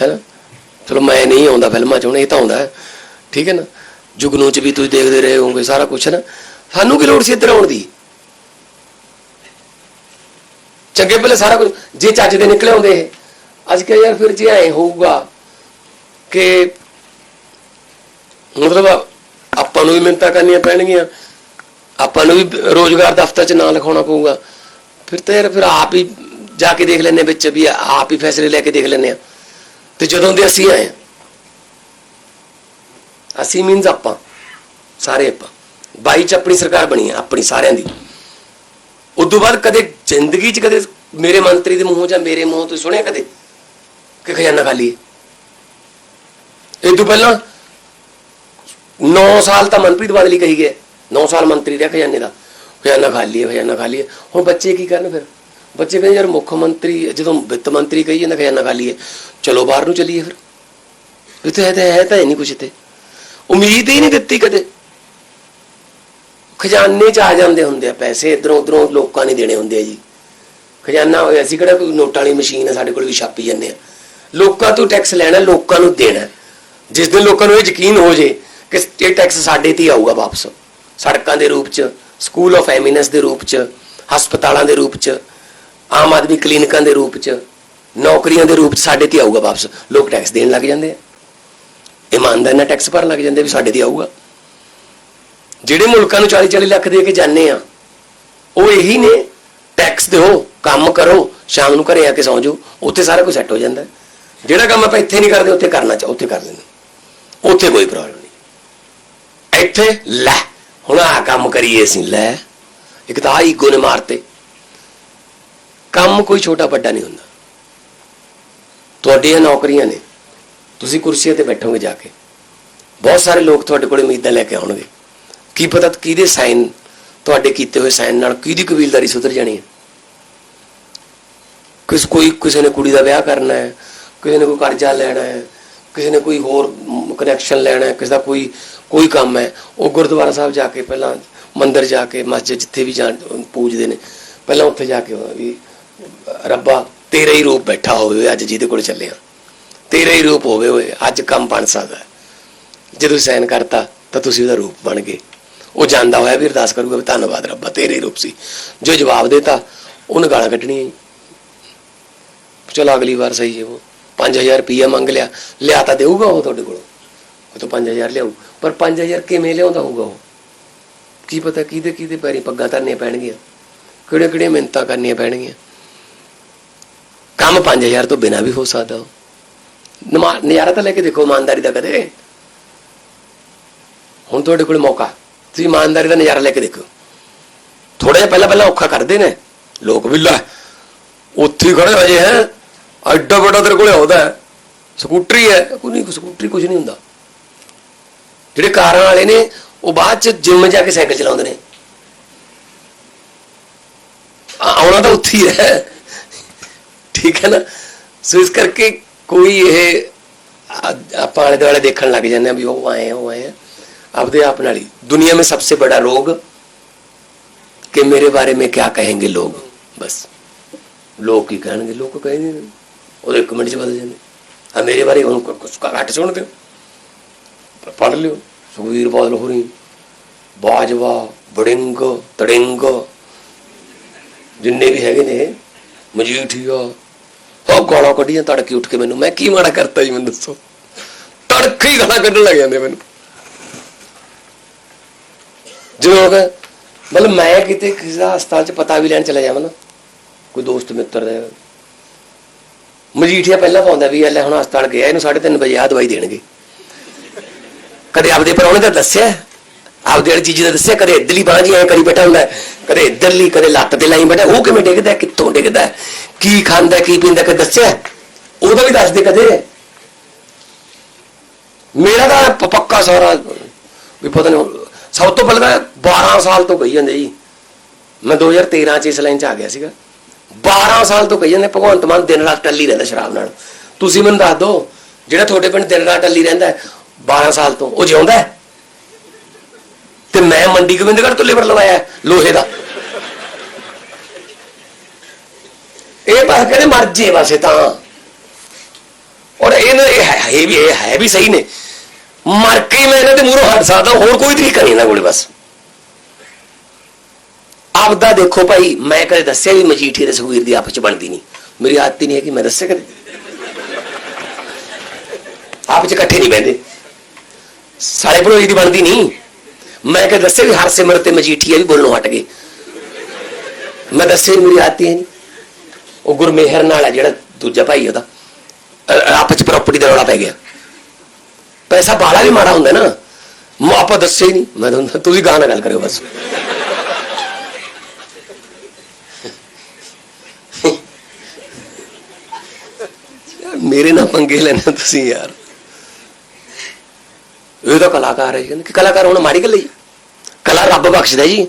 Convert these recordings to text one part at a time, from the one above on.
ਹੈ ਚਲੋ ਮੈਂ ਨਹੀਂ ਆਉਂਦਾ ਫਿਲਮਾਂ 'ਚ, ਹੁਣ ਇਹ ਤਾਂ ਆਉਂਦਾ। ਠੀਕ ਹੈ ਨਾ? ਜੁਗਨੂ 'ਚ ਵੀ ਤੁਸੀਂ ਦੇਖਦੇ ਰਹੇ ਹੋਗੇ ਸਾਰਾ ਕੁਝ ਨਾ ਸਾਨੂੰ ਕੀ ਲੋੜ ਸੀ ਇੱਧਰ ਆਉਣ ਦੀ? ਚੰਗੇ ਪਹਿਲੇ ਸਾਰਾ ਕੁਝ ਜੇ ਚੱਜ ਦੇ ਨਿਕਲੇ ਹੁੰਦੇ ਇਹ। ਅੱਜ ਕੱਲ ਯਾਰ ਫਿਰ ਜੇ ਐ ਹੋਊਗਾ ਕਿ ਮਤਲਬ ਆਪਾਂ ਨੂੰ ਵੀ ਮਿਹਨਤਾਂ ਕਰਨੀਆਂ ਪੈਣਗੀਆਂ, ਆਪਾਂ ਨੂੰ ਵੀ ਰੋਜ਼ਗਾਰ ਦਫ਼ਤਰ 'ਚ ਨਾਂ ਲਿਖਾਉਣਾ ਪਊਗਾ। ਫਿਰ ਤਾਂ ਯਾਰ ਫਿਰ ਆਪ ਹੀ ਜਾ ਕੇ ਦੇਖ ਲੈਣੇ ਵਿੱਚ, ਵੀ ਆਪ ਹੀ ਫੈਸਲੇ ਲੈ ਕੇ ਦੇਖ ਲੈਣੇ ਆ ਤੇ ਜਦੋਂ ਦੇ ਅਸੀਂ ਆਏ ਹਾਂ, ਅਸੀਂ ਮੀਨਸ ਆਪਾਂ ਸਾਰੇ ਆਪਾਂ। 22 ਚ ਆਪਣੀ ਸਰਕਾਰ ਬਣੀ ਹੈ ਆਪਣੀ ਸਾਰਿਆਂ ਦੀ। ਉਦੋਂ ਬਾਅਦ ਕਦੇ ਜ਼ਿੰਦਗੀ 'ਚ ਕਦੇ ਮੇਰੇ ਮੰਤਰੀ ਦੇ ਮੂੰਹੋਂ ਜਾਂ ਮੇਰੇ ਮੂੰਹੋਂ ਤੋਂ ਸੁਣਿਆ ਕਦੇ ਕਿ ਖਜ਼ਾਨਾ ਖਾਲੀ ਹੈ? ਇਹ ਤੋਂ ਪਹਿਲਾਂ 9 ਸਾਲ ਤਾਂ ਮਨਪ੍ਰੀਤ ਬਾਦਲ ਹੀ ਕਹੀ ਗਏ 9 ਸਾਲ ਮੰਤਰੀ ਰਿਹਾ ਖਜ਼ਾਨੇ ਦਾ। ਖਜ਼ਾਨਾ ਖਾਲੀ ਹੈ ਖਜ਼ਾਨਾ ਖਾਲੀ ਹੈ। ਹੁਣ ਬੱਚੇ ਕੀ ਕਰਨ ਫਿਰ? ਬੱਚੇ ਕਹਿੰਦੇ ਯਾਰ ਮੁੱਖ ਮੰਤਰੀ, ਜਦੋਂ ਵਿੱਤ ਮੰਤਰੀ ਕਹੀ ਜਾਂਦਾ ਖਜ਼ਾਨਾ ਖਾਲੀ ਹੈ। ਚਲੋ ਬਾਹਰ ਨੂੰ ਚਲੀਏ ਫਿਰ। ਇੱਥੇ ਹੈ ਤਾਂ ਹੈ ਤਾਂ ਨਹੀਂ ਕੁਝ ਇੱਥੇ। ਉਮੀਦ ਹੀ ਨਹੀਂ ਦਿੱਤੀ ਕਦੇ। ਖਜ਼ਾਨੇ 'ਚ ਆ ਜਾਂਦੇ ਹੁੰਦੇ ਆ ਪੈਸੇ, ਇਧਰੋਂ ਉਧਰੋਂ ਲੋਕਾਂ ਨੇ ਦੇਣੇ ਹੁੰਦੇ ਆ ਜੀ। ਖਜ਼ਾਨਾ ਹੋਇਆ ਅਸੀਂ ਕਿਹੜਾ, ਕੋਈ ਨੋਟਾਂ ਵਾਲੀ ਮਸ਼ੀਨ ਆ, ਸਾਡੇ ਕੋਲ ਵੀ ਛਾਪੀ ਜਾਂਦੇ ਆ। ਲੋਕਾਂ ਤੋਂ ਟੈਕਸ ਲੈਣਾ, ਲੋਕਾਂ ਨੂੰ ਦੇਣਾ। ਜਿਸ ਦਿਨ ਲੋਕਾਂ ਨੂੰ ਇਹ ਯਕੀਨ ਹੋ ਜੇ ਕਿ ਇਹ ਟੈਕਸ ਸਾਡੇ ਤੇ ਹੀ ਆਊਗਾ ਵਾਪਸ। ਸੜਕਾਂ ਦੇ ਰੂਪ 'ਚ ਸਕੂਲ ਆਫ ਐਮੀਨੈਂਸ ਦੇ ਰੂਪ 'ਚ, ਹਸਪਤਾਲਾਂ ਦੇ ਰੂਪ 'ਚ ਆਮ ਆਦਮੀ ਕਲੀਨਿਕਾਂ ਦੇ ਰੂਪ 'ਚ, ਨੌਕਰੀਆਂ ਦੇ ਰੂਪ 'ਚ ਸਾਡੇ ਤੇ ਹੀ ਆਊਗਾ ਵਾਪਸ। ਲੋਕ ਟੈਕਸ ਦੇਣ ਲੱਗ ਜਾਂਦੇ ਆ। ਇਮਾਨਦਾਰ ਨਾਲ ਟੈਕਸ ਭਰਨ ਲੱਗ ਜਾਂਦੇ ਵੀ ਸਾਡੇ ਤੇ ਆਊਗਾ। ਜਿਹੜੇ ਮੁਲਕਾਂ ਨੂੰ 40 40 ਲੱਖ ਦੇ ਕੇ ਜਾਂਦੇ ਆ, ਉਹ ਇਹੀ ਨੇ ਟੈਕਸ ਦਿਓ, ਕੰਮ ਕਰੋ, ਸ਼ਾਮ ਨੂੰ ਘਰੇ ਆ ਕੇ ਸੌਂ ਜਾਓ, ਉੱਥੇ ਸਾਰਾ ਕੁਝ ਸੈੱਟ ਹੋ ਜਾਂਦਾ। ਜਿਹੜਾ ਕੰਮ ਆਪਾਂ ਇੱਥੇ ਨਹੀਂ ਕਰਦੇ, ਉੱਥੇ ਕਰਨਾ ਚਾਹ ਉੱਥੇ ਕਰ ਲੈਂਦੇ। ਉੱਥੇ ਕੋਈ ਪ੍ਰੋਬਲਮ ਨਹੀਂ। ਇੱਥੇ ਲੈ, ਹੁਣ ਆ ਕੰਮ ਕਰੀਏ ਅਸੀਂ, ਲੈ। ਇੱਕ ਤਾਂ ਈਗੋ ਨੇ ਮਾਰਤੇ। ਕੰਮ ਕੋਈ ਛੋਟਾ ਵੱਡਾ ਨਹੀਂ ਹੁੰਦਾ। ਤੁਹਾਡੀਆਂ ਨੌਕਰੀਆਂ ਨੇ। ਤੁਸੀਂ ਕੁਰਸੀਆਂ ਤੇ ਬੈਠੋਗੇ ਜਾ ਕੇ। ਬਹੁਤ ਸਾਰੇ ਲੋਕ ਤੁਹਾਡੇ ਕੋਲ ਉਮੀਦਾਂ ਲੈ ਕੇ ਆਉਣਗੇ। ਕੀ ਪਤਾ ਕਿਹਦੇ ਸਾਈਨ, ਤੁਹਾਡੇ ਕੀਤੇ ਹੋਏ ਸਾਈਨ ਨਾਲ ਕਿਹਦੀ ਕਬੀਲਦਾਰੀ ਸੁਧਰ ਜਾਣੀ ਹੈ। ਕਿਸ, ਕੋਈ ਕਿਸੇ ਨੇ ਕੁੜੀ ਦਾ ਵਿਆਹ ਕਰਨਾ ਹੈ, ਕਿਸੇ ਨੇ ਕੋਈ ਕਰਜ਼ਾ ਲੈਣਾ ਹੈ, ਕਿਸੇ ਨੇ ਕੋਈ ਹੋਰ ਕਨੈਕਸ਼ਨ ਲੈਣਾ ਹੈ, ਕਿਸੇ ਦਾ ਕੋਈ ਕੋਈ ਕੰਮ ਹੈ, ਉਹ ਗੁਰਦੁਆਰਾ ਸਾਹਿਬ ਜਾ ਕੇ ਪਹਿਲਾਂ ਮੰਦਰ ਜਾ ਕੇ, ਮਸਜਿਦ ਜਿੱਥੇ ਵੀ ਜਾਣ ਪੂਜਦੇ ਨੇ, ਪਹਿਲਾਂ ਉੱਥੇ ਜਾ ਕੇ ਵੀ ਰੱਬਾ, ਤੇਰਾ ਹੀ ਰੂਪ ਬੈਠਾ ਹੋਵੇ ਅੱਜ ਜਿਹਦੇ ਕੋਲ ਚੱਲਿਆ। ਤੇਰਾ ਹੀ ਰੂਪ ਹੋਵੇ ਹੋਏ ਅੱਜ ਕੰਮ ਬਣ ਸਕਦਾ। ਹੈ। ਜਦੋਂ ਸਾਈਨ ਕਰਤਾ, ਤਾਂ ਤੁਸੀਂ ਉਹਦਾ ਰੂਪ ਬਣ ਗਏ। ਉਹ ਜਾਂਦਾ ਹੋਇਆ ਵੀ ਅਰਦਾਸ ਕਰੂਗਾ ਵੀ ਧੰਨਵਾਦ ਰੱਬਾ, ਤੇਰੇ ਹੀ ਰੂਪ ਸੀ। ਜੋ ਜਵਾਬ ਦੇਤਾ, ਉਹਨੇ ਗਾਲਾਂ ਕੱਢਣੀਆਂ ਜੀ। ਚਲੋ ਅਗਲੀ ਵਾਰ ਸਹੀ ਹੈ ਉਹ। 5000 ਰੁਪਈਆ ਮੰਗ ਲਿਆ। ਲਿਆ ਤਾਂ ਦੇਊਗਾ ਉਹ ਤੁਹਾਡੇ ਕੋਲ। ਉਹ ਤਾਂ 5000 ਲਿਆਊ। ਪਰ 5000 ਕਿਵੇਂ ਲਿਆਉਂਦਾ ਹੋਊਗਾ ਉਹ? ਕੀ ਪਤਾ ਕਿਹਦੇ ਕਿਹਦੇ ਪੈਰੀ ਪੱਗਾਂ ਧਰਨੀਆਂ ਪੈਣਗੀਆਂ। ਕਿਹੜੇ ਕਿਹੜੇ ਮਿੰਤਾਂ ਕਰਨੀਆਂ ਪੈਣਗੀਆਂ। ਕੰਮ 5000 ਤੋਂ ਬਿਨਾ ਵੀ ਹੋ ਸਕਦਾ ਉਹ। ਨਮਾ- ਨਜ਼ਾਰਾ ਤਾਂ ਲੈ ਕੇ ਦੇਖੋ, ਇਮਾਨਦਾਰੀ ਦਾ ਕਦੇ। ਹੁਣ ਤੁਹਾਡੇ ਕੋਲ ਮੌਕਾ। ਤੁਸੀਂ ਇਮਾਨਦਾਰੀ ਦਾ ਨਜ਼ਾਰਾ ਲੈ ਕੇ ਦੇਖੋ। ਥੋੜਾ ਜਿਹਾ ਪਹਿਲਾਂ ਪਹਿਲਾਂ ਔਖਾ ਕਰਦੇ ਨੇ। ਲੋਕ ਵੀ, ਲੈ, ਉੱਥੇ ਖੜੇ ਹੋਏ ਹੈ। ਐਡਾ ਵੱਡਾ ਤੇਰੇ ਕੋਲੇ ਆਉਦਾ ਹੈ। ਸਕੂਟਰੀ ਹੈ। ਕੋਈ ਨਹੀਂ, ਸਕੂਟਰੀ ਕੁਝ ਨਹੀਂ ਹੁੰਦਾ। ਜਿਹੜੇ ਕਾਰਾਂ ਵਾਲੇ ਨੇ, ਉਹ ਬਾਅਦ ਚ ਜਿੰਮ ਜਾ ਕੇ ਸਾਈਕਲ ਚਲਾਉਂਦੇ ਨੇ। ਆਉਣਾ ਤਾਂ ਉੱਥੇ ਹੀ ਹੈ। ਠੀਕ ਹੈ ਨਾ? ਸੋ ਇਸ ਕਰਕੇ ਕੋਈ ਇਹ ਆਪਾਂ ਆਲੇ ਦੁਆਲੇ ਦੇਖਣ ਲੱਗ ਜਾਂਦੇ ਆ ਵੀ ਉਹ ਆਏ ਉਹ ਆਏ ਆਪਦੇ ਆਪ ਨਾਲ ਹੀ। ਦੁਨੀਆ ਮੇਂ ਸਭ ਤੋਂ ਬੜਾ ਰੋਗ, ਕਿ ਮੇਰੇ ਬਾਰੇ ਮੇਂ ਕੀ ਕਹੇਂਗੇ ਲੋਗ? ਬਸ। ਲੋਕ ਕੀ ਕਹਿਣਗੇ? ਲੋਕ ਕਹਿੰਦੇ ਉਹ ਇੱਕ ਮਿੰਟ ਚ ਬਦਲ ਜਾਂਦੇ। ਆ ਮੇਰੇ ਬਾਰੇ ਹੁਣ ਕੁਝ ਘੱਟ ਸੁਣਦੇ ਹੋ? ਪੜ ਲਿਓ। ਸੁਖਵੀਰ ਬਾਦਲ ਹੋ ਰਹੀ ਬਾਜਵਾ ਬੜਿੰਗ ਤੜਿੰਗ, ਜਿੰਨੇ ਵੀ ਹੈਗੇ ਨੇ, ਮਜੀਠੀਆ ਉਹ ਗਾਲਾਂ ਕੱਢੀਆਂ ਤੜਕੇ ਉੱਠ ਕੇ ਮੈਨੂੰ। ਮੈਂ ਕੀ ਮਾੜਾ ਕਰਤਾ ਜੀ ਮੈਨੂੰ ਦੱਸੋ। ਤੜਕੇ ਹੀ ਗਾਲਾਂ ਕੱਢਣ ਲੱਗ ਜਾਂਦੇ ਮੈਨੂੰ। ਜਦੋਂ ਹੋ ਮਤਲਬ ਮੈਂ ਕਿਤੇ ਕਿਸੇ ਦਾ ਹਸਪਤਾਲ ਚ ਪਤਾ ਵੀ ਲੈਣ ਚਲਾ ਜਾਵਾਂ ਨਾ ਕੋਈ ਦੋਸਤ ਮਿੱਤਰ ਦਾ ਮਜੀਠੀਆ ਪਹਿਲਾਂ ਪਾਉਂਦਾ ਵੀ ਇਹ ਲੈ ਹੁਣ ਹਸਪਤਾਲ ਗਿਆ ਇਹਨੂੰ 3:30 ਵਜੇ ਆ ਦਵਾਈ ਦੇਣਗੇ। ਕਦੇ ਆਪਦੇ ਪਰੌਣੇ ਦਾ ਦੱਸਿਆ ਆਪਦੇ ਵਾਲੀ ਚੀਜ਼ ਦਾ ਦੱਸਿਆ ਕਦੇ ਇਧਰਲੀ ਬਾਂਹ ਜੀ ਐ ਕਰੀ ਬੈਠਾ ਹੁੰਦਾ ਹੈ, ਕਦੇ ਇਧਰਲੀ ਕਦੇ ਲੱਤ ਤੇ ਲਾਈ ਬੈਠਾ ਉਹ ਕਿਵੇਂ ਡਿੱਗਦਾ ਕਿੱਥੋਂ ਡਿੱਗਦਾ? ਕੀ ਖਾਂਦਾ ਕੀ ਪੀਂਦਾ ਕਦੇ ਦੱਸਿਆ? ਉਹਦਾ ਵੀ ਦੱਸਦੇ ਕਦੇ। ਮੇਰਾ ਤਾਂ ਪੱਕਾ ਸਾਰਾ ਵੀ ਪਤਾ ਨਹੀਂ ਸਭ ਤੋਂ ਪਹਿਲਾਂ ਤਾਂ 12 ਸਾਲ ਤੋਂ ਕਹੀ ਜਾਂਦੇ ਜੀ। ਮੈਂ 2013 ਚ ਇਸ ਲਾਈਨ ਚ ਆ ਗਿਆ ਸੀਗਾ। 12 ਸਾਲ ਤੋਂ ਕਹੀ ਜਾਂਦੇ ਭਗਵੰਤ ਮਾਨ ਦਿਨ ਰਾਤ ਟੱਲੀ ਰਹਿੰਦਾ ਸ਼ਰਾਬ ਨਾਲ। ਤੁਸੀਂ ਮੈਨੂੰ ਦੱਸ ਦਿਓ ਜਿਹੜਾ ਤੁਹਾਡੇ ਪਿੰਡ ਦਿਨ ਰਾਤ ਟੱਲੀ ਰਹਿੰਦਾ ਹੈ, 12 ਸਾਲ ਤੋਂ ਉਹ ਜਿਉਂਦਾ ਤੇ ਮੈਂ ਮੰਡੀ ਗੋਬਿੰਦਗੜ੍ਹ ਤੋਂ ਲੇਬਰ ਲਵਾਇਆ ਲੋਹੇ ਦਾ ਇਹ ਬਸ ਕਹਿੰਦੇ ਮਰ ਜੇ ਬਸ ਤਾਂ। ਔਰ ਇਹ ਹੈ ਵੀ, ਇਹ ਹੈ ਵੀ ਸਹੀ ਨੇ। ਮਰ ਕੇ ਮੈਂ ਇਹਨਾਂ ਦੇ ਮੂਹਰੋਂ ਹਟ ਸਕਦਾ, ਹੋਰ ਕੋਈ ਤਰੀਕਾ ਨਹੀਂ ਇਹਨਾਂ ਕੋਲੇ ਬਸ। ਆਪਦਾ ਦੇਖੋ ਭਾਈ, ਮੈਂ ਕਦੇ ਦੱਸਿਆ ਵੀ ਮਜੀਠੀ ਤੇ ਸੁਖਵੀਰ ਦੀ ਆਪਸ ਚ ਬਣਦੀ ਨਹੀਂ। ਮੇਰੀ ਆਦਤ ਹੀ ਨਹੀਂ ਹੈ ਕਿ ਮੈਂ ਦੱਸਿਆ ਕਦੇ। ਆਪ ਚ ਇਕੱਠੇ ਨਹੀਂ ਬਹਿੰਦੇ। ਸਾਲੇ ਭਰੋਈ ਦੀ ਬਣਦੀ ਨਹੀਂ। ਮੈਂ ਕਦੇ ਦੱਸਿਆ ਵੀ ਹਰ ਸਿਮਰ ਤੇ ਮਜੀਠੀ ਵੀ ਬੋਲਣੋਂ ਹਟ ਗਏ। ਮੈਂ ਦੱਸਿਆ ਹੀ ਮੇਰੀ ਆਦਤ ਹੀ ਹੈ ਨਹੀਂ। ਉਹ ਗੁਰਮੇਹਰ ਨਾਲ ਹੈ ਜਿਹੜਾ ਦੂਜਾ ਭਾਈ ਉਹਦਾ। ਅ- ਆਪਸ ਚ ਪ੍ਰਾਪਰਟੀ ਦਾ ਰੌਲਾ ਪੈ ਗਿਆ। ਪੈਸਾ ਬਾਲਾ ਵੀ ਮਾੜਾ ਹੁੰਦਾ ਨਾ। ਮੈਂ ਆਪਾਂ ਦੱਸੇ ਹੀ ਨਹੀਂ। ਮੈਂ ਤੁਹਾਨੂੰ ਤੁਸੀਂ ਗਾਣਾ ਗੱਲ ਕਰਿਓ ਬਸ। ਮੇਰੇ ਨਾਲ ਪੰਗੇ ਲੈਣਾ ਤੁਸੀਂ ਯਾਰ। ਇਹ ਤਾਂ ਕਲਾਕਾਰ ਹੈ ਕਿ ਕਲਾਕਾਰ ਹੋਣਾ ਮਾੜੀ ਗੱਲ ਹੈ ਜੀ। ਕਲਾ ਰੱਬ ਬਖਸ਼ਦਾ ਜੀ।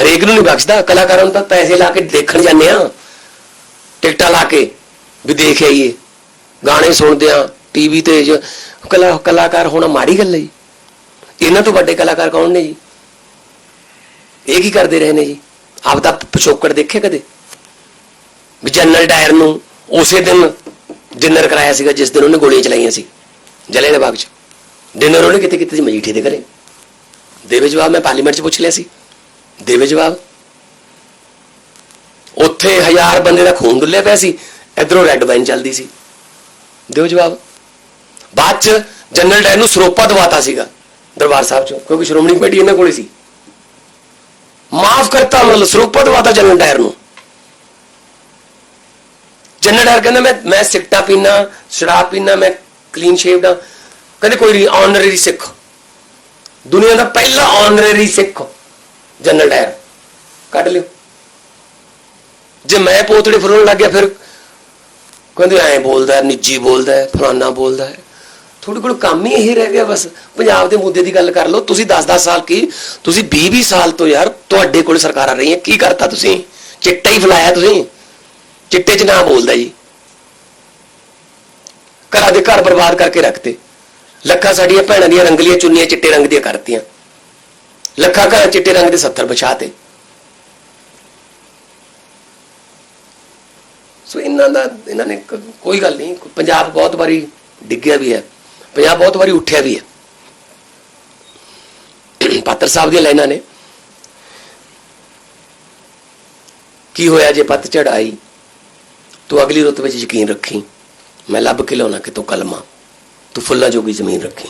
ਹਰੇਕ ਨੂੰ ਨਹੀਂ ਬਖਸ਼ਦਾ। ਕਲਾਕਾਰਾਂ ਨੂੰ ਤਾਂ ਪੈਸੇ ਲਾ ਕੇ ਦੇਖਣ ਜਾਂਦੇ ਆ ਟਿਕਟਾਂ ਲਾ ਕੇ ਵੀ ਦੇਖ ਆਈਏ। ਗਾਣੇ ਸੁਣਦੇ ਆ ਟੀਵੀ ਤੇ ਜ- ਕਲਾ, ਕਲਾਕਾਰ ਹੋਣਾ ਮਾੜੀ ਗੱਲ ਹੈ ਜੀ। ਇਹਨਾਂ ਤੋਂ ਵੱਡੇ ਕਲਾਕਾਰ ਕੌਣ ਨੇ ਜੀ? ਇਹ ਕੀ ਕਰਦੇ ਰਹੇ ਨੇ ਜੀ? ਆਪ ਦਾ ਪਿਛੋਕੜ ਦੇਖਿਆ ਕਦੇ? ਵੀ ਜਨਰਲ ਡਾਇਰ ਨੂੰ ਉਸੇ ਦਿਨ ਡਿਨਰ ਕਰਾਇਆ ਸੀਗਾ, ਜਿਸ ਦਿਨ ਉਹਨੇ ਗੋਲੀਆਂ ਚਲਾਈਆਂ ਸੀ ਜਲਿਆਂ ਦੇ ਬਾਗ 'ਚ। ਡਿਨਰ ਉਹਨੇ ਕਿਤੇ ਕਿਤੇ ਸੀ ਮਜੀਠੇ ਦੇ ਘਰੇ। ਦੇਵੇ ਜਵਾਬ ਮੈਂ ਪਾਰਲੀਮੈਂਟ 'ਚ ਪੁੱਛ ਲਿਆ ਸੀ। ਦੇਵੇ ਜਵਾਬ ਉੱਥੇ ਹਜ਼ਾਰ ਬੰਦੇ ਦਾ ਖੂਨ ਡੁੱਲਿਆ ਪਿਆ ਸੀ। ਇਧਰੋਂ ਰੈੱਡ ਵਾਈਨ ਚੱਲਦੀ ਸੀ। ਦਿਓ ਜਵਾਬ। ਬਾਅਦ ਚ ਜਨਰਲ ਡਾਇਰ ਨੂੰ ਸਰੋਪਾ ਦਵਾਤਾ ਸੀਗਾ ਦਰਬਾਰ ਸਾਹਿਬ ਚੋਂ, ਕਿਉਂਕਿ ਸ਼੍ਰੋਮਣੀ ਕਮੇਟੀ ਇਹਨਾਂ ਕੋਲੇ ਸੀ। ਮਾਫ ਕਰਤਾ, ਮਤਲਬ ਸਰੋਪਾ ਦਵਾਤਾ ਜਨਰਲ ਡਾਇਰ ਨੂੰ। ਜਨਰਲ ਡਾਇਰ ਕਹਿੰਦਾ, ਮੈਂ ਮੈਂ ਸਿਗਟਾ ਪੀਣਾ ਸ਼ਰਾਬ ਪੀਣਾ ਮੈਂ ਕਲੀਨ ਸ਼ੇਵਡ ਆ ਕਹਿੰਦੇ, ਕੋਈ ਨਹੀਂ ਸਿੱਖ। ਦੁਨੀਆ ਦਾ ਪਹਿਲਾ ਆਨਰਰੀ ਸਿੱਖ ਜਨਰਲ ਡਾਇਰ। ਕੱਢ ਲਿਓ। ਜੇ ਮੈਂ ਪੋਤੜੇ ਫਰੋਣ ਲੱਗ ਗਿਆ ਫਿਰ ਕਹਿੰਦੇ ਐਂ ਬੋਲਦਾ, ਨਿੱਜੀ ਬੋਲਦਾ, ਫਲਾਨਾ ਬੋਲਦਾ ਹੈ। ਤੁਹਾਡੇ ਕੋਲ ਕੰਮ ਹੀ ਇਹ ਰਹਿ ਗਿਆ ਬਸ। ਪੰਜਾਬ ਦੇ ਮੁੱਦੇ ਦੀ ਗੱਲ ਕਰ ਲਓ, ਤੁਸੀਂ 10-10 ਸਾਲ ਕੀ, ਤੁਸੀਂ 20-20 ਸਾਲ ਤੋਂ ਯਾਰ ਤੁਹਾਡੇ ਕੋਲ ਸਰਕਾਰਾਂ ਰਹੀਆਂ, ਕੀ ਕਰਤਾ ਤੁਸੀਂ? ਚਿੱਟਾ ਹੀ ਫਲਾਇਆ ਤੁਸੀਂ। ਚਿੱਟੇ 'ਚ ਨਾ ਬੋਲਦਾ ਜੀ। ਘਰਾਂ ਦੇ ਘਰ ਬਰਬਾਦ ਕਰਕੇ ਰੱਖਤੇ। ਲੱਖਾਂ ਸਾਡੀਆਂ ਭੈਣਾਂ ਦੀਆਂ ਰੰਗਲੀਆਂ ਚੁੰਨੀਆਂ ਚਿੱਟੇ ਰੰਗ ਦੀਆਂ ਕਰਤੀਆਂ। ਲੱਖਾਂ ਘਰਾਂ ਚਿੱਟੇ ਰੰਗ ਦੇ 70 ਵਿਛਾਤੇ। ਇਹਨਾਂ ਦਾ, ਇਹਨਾਂ ਨੇ ਕ- ਕੋਈ ਗੱਲ ਨਹੀਂ, ਪੰਜਾਬ ਬਹੁਤ ਵਾਰੀ ਡਿੱਗਿਆ ਵੀ ਹੈ, ਪੰਜਾਬ ਬਹੁਤ ਵਾਰੀ ਉੱਠਿਆ ਵੀ ਹੈ। ਪਾਤਰ ਸਾਹਿਬ ਦੀਆਂ ਲਾਈਨਾਂ ਨੇ। ਕੀ ਹੋਇਆ ਜੇ ਪੱਤ ਚੜਾਈ ਤੂੰ ਅਗਲੀ ਰੁੱਤ ਵਿੱਚ ਯਕੀਨ ਰੱਖੀ। ਮੈਂ ਲੱਭ ਕੇ ਲਾਉਣਾ ਕਿਤੋਂ ਕਲਮਾ। ਤੂੰ ਫੁੱਲਾਂ ਜੋਗੀ ਜ਼ਮੀਨ ਰੱਖੀ।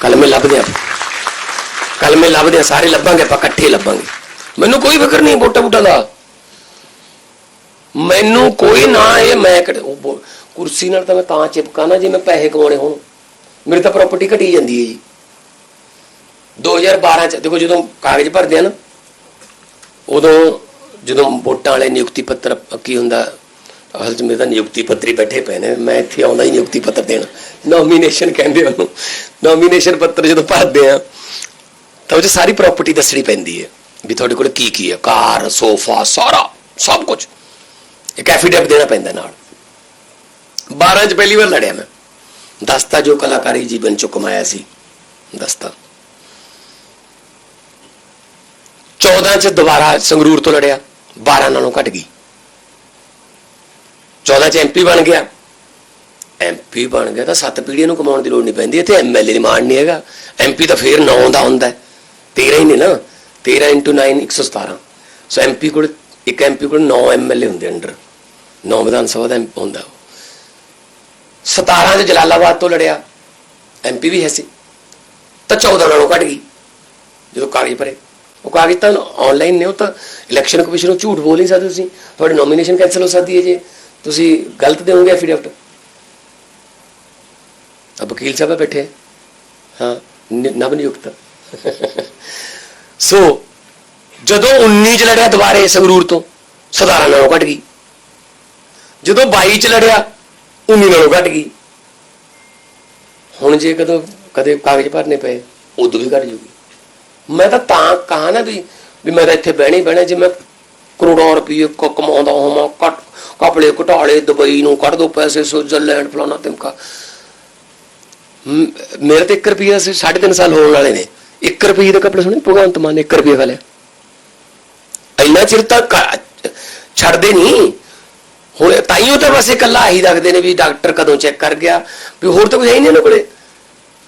ਕਲਮੇ ਲੱਭਦੇ ਆ ਕਲਮੇ ਲੱਭਦੇ ਆ ਸਾਰੇ ਲੱਭਾਂਗੇ, ਆਪਾਂ ਇਕੱਠੇ ਲੱਭਾਂਗੇ। ਮੈਨੂੰ ਕੋਈ ਫਿਕਰ ਨਹੀਂ ਵੋਟਾਂ ਵੋਟਾਂ ਦਾ। ਮੈਨੂੰ ਕੋਈ ਨਾ ਇਹ ਮੈਂ ਕੁਰਸੀ ਨਾਲ ਤਾਂ ਮੈਂ ਤਾਂ ਚਿਪਕਾ ਨਾ ਜੇ ਮੈਂ ਪੈਸੇ ਕਮਾਉਣੇ ਹੋਣ। ਮੇਰੀ ਤਾਂ ਪ੍ਰਾਪਰਟੀ ਘਟੀ ਜਾਂਦੀ ਹੈ ਜੀ। 2012 ਚ ਦੇਖੋ ਜਦੋਂ ਕਾਗਜ਼ ਭਰਦੇ ਆ ਨਾ, ਉਦੋਂ ਜਦੋਂ ਵੋਟਾਂ ਵਾਲੇ ਨਿਯੁਕਤੀ ਪੱਤਰ ਕੀ ਹੁੰਦਾ ਅਸਲ ਚ ਮੇਰੇ ਤਾਂ ਨਿਯੁਕਤੀ ਪੱਤਰੀ ਬੈਠੇ ਪਏ ਨੇ। ਮੈਂ ਇੱਥੇ ਆਉਂਦਾ ਹੀ ਨਿਯੁਕਤੀ ਪੱਤਰ ਦੇਣ। ਨੋਮੀਨੇਸ਼ਨ ਕਹਿੰਦੇ ਉਹਨੂੰ। ਨੋਮੀਨੇਸ਼ਨ ਪੱਤਰ ਜਦੋਂ ਭਰਦੇ ਆ, ਤਾਂ ਉਹ 'ਚ ਸਾਰੀ ਪ੍ਰਾਪਰਟੀ ਦੱਸਣੀ ਪੈਂਦੀ ਹੈ ਵੀ ਤੁਹਾਡੇ ਕੋਲ ਕੀ ਕੀ ਹੈ। ਕਾਰ, ਸੋਫਾ, ਸਾਰਾ, ਸਭ ਕੁਝ ਇੱਕ ਐਫੀਡੈਵਿਟ ਦੇਣਾ ਪੈਂਦਾ ਨਾਲ। 12 ਚ ਪਹਿਲੀ ਵਾਰ ਲੜਿਆ ਮੈਂ। ਦਸਤਾ ਜੋ ਕਲਾਕਾਰੀ ਜੀਵਨ ਚ ਕਮਾਇਆ ਸੀ, ਦਸਤਾ। 14 ਚ ਦੁਬਾਰਾ ਸੰਗਰੂਰ ਤੋਂ ਲੜਿਆ 12 ਨਾਲੋਂ ਘਟ ਗਈ। 14 ਚ ਐਮਪੀ ਬਣ ਗਿਆ। ਐਮਪੀ ਬਣ ਗਿਆ ਤਾਂ ਸੱਤ ਪੀੜ੍ਹੀਆਂ ਨੂੰ ਕਮਾਉਣ ਦੀ ਲੋੜ ਨਹੀਂ ਪੈਂਦੀ, ਇੱਥੇ ਐਮਐਲਏ ਦੀ ਮਾਣ ਨਹੀਂ ਹੈਗਾ। ਐਮਪੀ ਤਾਂ ਫੇਰ 9 ਦਾ ਹੁੰਦਾ ਹੈ। 13 ਹੀ ਨੇ ਨਾ 13 9 117 ਸੋ ਐਮਪੀ ਕੋਲ, ਇੱਕ ਐਮਪੀ ਕੋਲ 9 ਐਮਐਲਏ ਹੁੰਦੇ ਅੰਡਰ ਨੌ ਵਿਧਾਨ ਸਭਾ ਦਾ MP ਹੁੰਦਾ। ਉਹ 17 ਚ ਜਲਾਲਾਬਾਦ ਤੋਂ ਲੜਿਆ। ਐਮਪੀ ਵੀ ਹੈ ਸੀ। ਤਾਂ 14 ਨਾਲੋਂ ਘਟ ਗਈ। ਜਦੋਂ ਕਾਗਜ਼ ਭਰੇ। ਉਹ ਕਾਗਜ਼ ਤਾਂ ਆਨਲਾਈਨ ਨੇ, ਉਹ ਤਾਂ ਇਲੈਕਸ਼ਨ ਕਮਿਸ਼ਨ ਨੂੰ ਝੂਠ ਬੋਲ ਨਹੀਂ ਸਕਦੇ ਤੁਸੀਂ। ਤੁਹਾਡੀ ਨੋਮੀਨੇਸ਼ਨ ਕੈਨਸਲ ਹੋ ਸਕਦੀ ਹੈ ਜੇ। ਤੁਸੀਂ ਗਲਤ ਦੇਵੋਗੇ ਐਫੀਡੈਵਿਟ ਆ ਵਕੀਲ ਸਾਹਿਬ ਬੈਠੇ ਹਾਂ ਨਵ ਨਿਯੁਕਤ। ਸੋ ਜਦੋਂ 19 ਚ ਲੜਿਆ ਦੁਬਾਰੇ ਸੰਗਰੂਰ ਤੋਂ ਸਧਾਰਨ ਨਾਲੋਂ ਘਟ ਗਈ। ਜਦੋਂ 22 ਚ ਲੜਿਆ 19 ਨਾਲੋਂ ਘਟ ਗਈ। ਹੁਣ ਜੇ ਕਦੋਂ ਕਦੇ ਕਾਗਜ਼ ਭਰਨੇ ਪਏ, ਉਦੋਂ ਵੀ ਘਟ ਜੂਗੀ। ਮੈਂ ਤਾਂ ਤਾਂ ਕਹਾ ਨਾ ਵੀ ਵੀ ਮੈਂ ਤਾਂ ਇੱਥੇ ਬਹਿਣਾ ਬਹਿਣਾ, ਜੇ ਮੈਂ ਕਰੋੜਾਂ ਰੁਪਏ ਕ- ਕਮਾਉਂਦਾ ਹਾਂ ਕੱਟ ਕਪੜੇ ਘਟਾਲੇ ਦੁਬਈ ਨੂੰ ਕੱਢ ਦੋ ਪੈਸੇ, ਸਵਿਟਜ਼ਰਲੈਂਡ, ਫਲਾਣਾ ਤਿਮਕਾ। ਮੇਰੇ ਤੇ 1 ਰੁਪਿਆ ਸੀ 3.5 ਸਾਲ ਹੋਣ ਵਾਲੇ ਨੇ। 1 ਰੁਪਏ ਦੇ ਕੱਪੜੇ ਸੁਣੇ, ਭਗਵੰਤ ਮਾਨ ਨੇ 1 ਰੁਪਏ ਵਾਲੇ ਇੰਨਾ ਚਿਰ ਤੱਕ ਛੱਡਦੇ ਨਹੀਂ। ਹੁਣ ਤਾਈਓ ਤਾਂ ਬਸ ਇਕੱਲਾ ਹੀ ਰੱਖਦੇ ਨੇ ਵੀ ਡਾਕਟਰ ਕਦੋਂ ਚੈੱਕ ਕਰ ਗਿਆ, ਵੀ ਹੋਰ ਤਾਂ ਕੁਝ ਹੈ ਹੀ ਨਹੀਂ ਇਹਨਾਂ ਕੋਲੇ।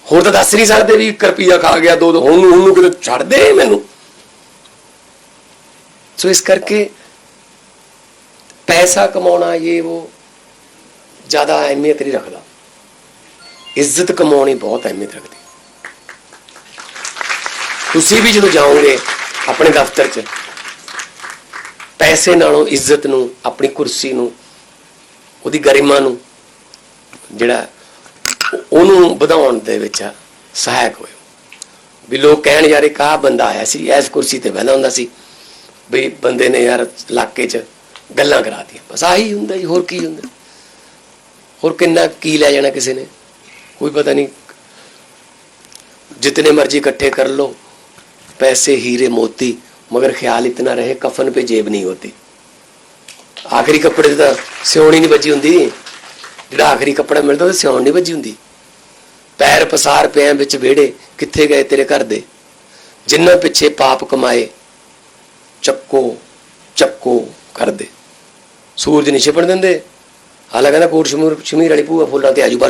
ਹੋਰ ਤਾਂ ਦੱਸ ਨਹੀਂ ਸਕਦੇ ਵੀ 1 ਖਾ ਗਿਆ, ਦੋ ਹੁਣ ਹੁਣ ਨੂੰ ਕਿਤੇ ਛੱਡ ਦੇ ਮੈਨੂੰ। ਸੋ ਇਸ ਕਰਕੇ ਪੈਸਾ ਕਮਾਉਣਾ ਇਹ ਉਹ ਜ਼ਿਆਦਾ ਅਹਿਮੀਅਤ ਨਹੀਂ ਰੱਖਦਾ। ਇੱਜ਼ਤ ਕਮਾਉਣੀ ਬਹੁਤ ਅਹਿਮੀਅਤ ਰੱਖਦੀ। ਤੁਸੀਂ ਵੀ ਜਦੋਂ ਜਾਓਗੇ ਆਪਣੇ ਦਫ਼ਤਰ 'ਚ, ਪੈਸੇ ਨਾਲੋਂ ਇੱਜ਼ਤ ਨੂੰ, ਆਪਣੀ ਕੁਰਸੀ ਨੂੰ ਉਹਦੀ ਗਰਿਮਾ ਨੂੰ ਜਿਹੜਾ ਉਹਨੂੰ ਵਧਾਉਣ ਦੇ ਵਿੱਚ ਸਹਾਇਕ ਹੋਇਆ। ਵੀ ਲੋਕ ਕਹਿਣ ਯਾਰ ਇਹ ਕਾ ਬੰਦਾ ਆਇਆ ਸੀ, ਇਸ ਕੁਰਸੀ ਤੇ ਬਹਿਣਾ ਹੁੰਦਾ ਸੀ, ਵੀ ਬੰਦੇ ਨੇ ਯਾਰ ਇਲਾਕੇ 'ਚ ਗੱਲਾਂ ਕਰਾਤੀਆਂ ਬਸ ਆਹੀ ਹੁੰਦਾ ਜੀ, ਹੋਰ ਕੀ ਹੁੰਦਾ? ਹੋਰ ਕਿੰਨਾ ਕੀ ਲੈ ਜਾਣਾ ਕਿਸੇ ਨੇ? ਕੋਈ ਪਤਾ ਨਹੀਂ। ਜਿੰਨੇ ਮਰਜ਼ੀ ਇਕੱਠੇ ਕਰ ਲੋ ਪੈਸੇ, ਹੀਰੇ, ਮੋਤੀ, ਮਗਰ ਖਿਆਲ ਇਤਨਾ ਰਹੇ, ਕਫਨ ਪੇ ਜੇਬ ਨਹੀਂ ਹੋਤੀ ਆਖਰੀ ਕੱਪੜੇ ਤੇ ਤਾਂ ਸਿਉਣ ਨਹੀਂ ਵੱਜੀ ਹੁੰਦੀ। ਜਿਹੜਾ ਆਖਰੀ ਕੱਪੜਾ ਮਿਲਦਾ ਉਹ ਸਿਉਣ ਨਹੀਂ ਵੱਜੀ ਹੁੰਦੀ। ਪੈਰ ਪਸਾਰ ਪਿਆਂ ਵਿੱਚ ਵਿਹੜੇ, ਕਿੱਥੇ ਗਏ ਤੇਰੇ ਘਰ ਦੇ? ਜਿੰਨਾ ਪਿੱਛੇ ਪਾਪ ਕਮਾਏ, ਚੱਕੋ ਚੱਕੋ ਕਰਦੇ ਸੂਰਜ ਨਹੀਂ ਛਿਪਣ ਦਿੰਦੇ। ਹਾਲਾ ਕਹਿੰਦਾ ਕੋਟ ਸ਼ਮੀਰ ਸ਼ਮੀਰ ਵਾਲੀ ਭੂਆ ਫੁੱਲਾਂ ਤੇ ਆਜੂ ਬਰਸ